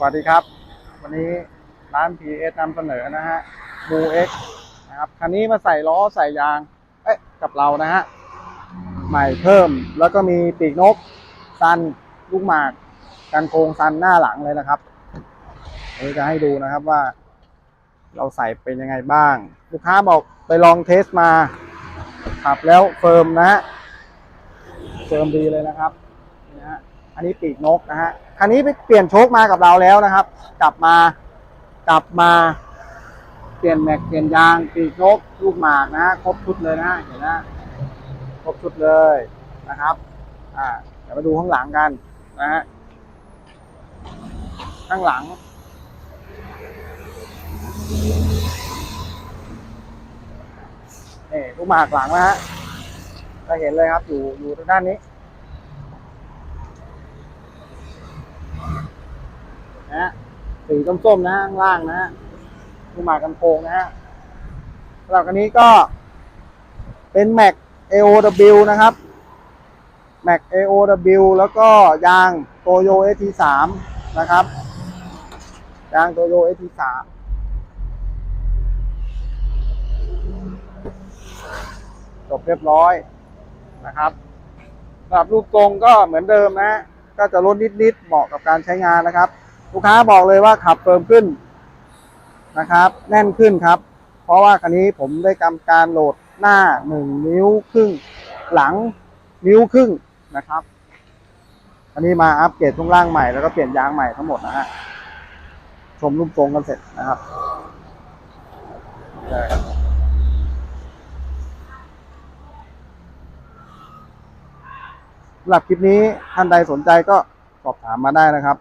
สวัสดีครับ วันนี้ร้าน PS นำเสนอนะฮะ b ู X นะครับคันนี้มาใส่ล้อใส่ยาง เอ๊ะกับเรานะฮะ ใหม่เพิ่มแล้วก็มีปีกนกซันลูกหมากกันโคงซันหน้าหลังเลยนะครับเดี๋ยวจะให้ดูนะครับว่า เราใส่เป็นยังไงบ้าง ลูกค้าบอกไปลองเทสมาขับแล้วเฟิร์มนะฮะเฟิร์มดีเลยนะครับนี่ฮะ อันนี้ปีกนกนะฮะคันนี้ไปเปลี่ยนโชคมากับเราแล้วนะครับ กลับมากลับมา เปลี่ยนแม็กเปลี่ยนยางปีกนกลูกหมากนะครบชุดเลยนะฮะเห็นนะครบชุดเลยนะครับ อ่าเดี๋ยวมาดูข้างหลังกันนะฮะข้างหลังนี่ลูกหมากหลังนะฮะจะเห็นเลยครับอยู่อยู่ทางด้านนี้ นะฮะ สีส้มๆนะข้างล่างนะฮะลูกหมากกันโพงนะฮะสำหรับอันนี้ก็เป็น Mac AOW นะครับ Mac AOW แล้วก็ยางโตโย ST3 นะครับ ยางโตโย ST3 จบเรียบร้อยนะครับสำหรับรูปทรงก็เหมือนเดิมนะ ก็จะลดนิดๆเหมาะกับการใช้งานนะครับ ลูกค้าบอกเลยว่าขับเฟิร์มขึ้นนะครับ แน่นขึ้นครับ เพราะว่าคันนี้ผมได้ทำการโหลดหน้าหนึ่งนิ้วครึ่ง หลังนิ้วครึ่งนะครับอันนี้มาอัปเกรดช่วงล่างใหม่แล้วก็เปลี่ยนยางใหม่ทั้งหมดนะฮะชมรูปทรงกันเสร็จนะครับได้ครับสำหรับคลิปนี้ท่านใดสนใจก็สอบถามมาได้นะครับ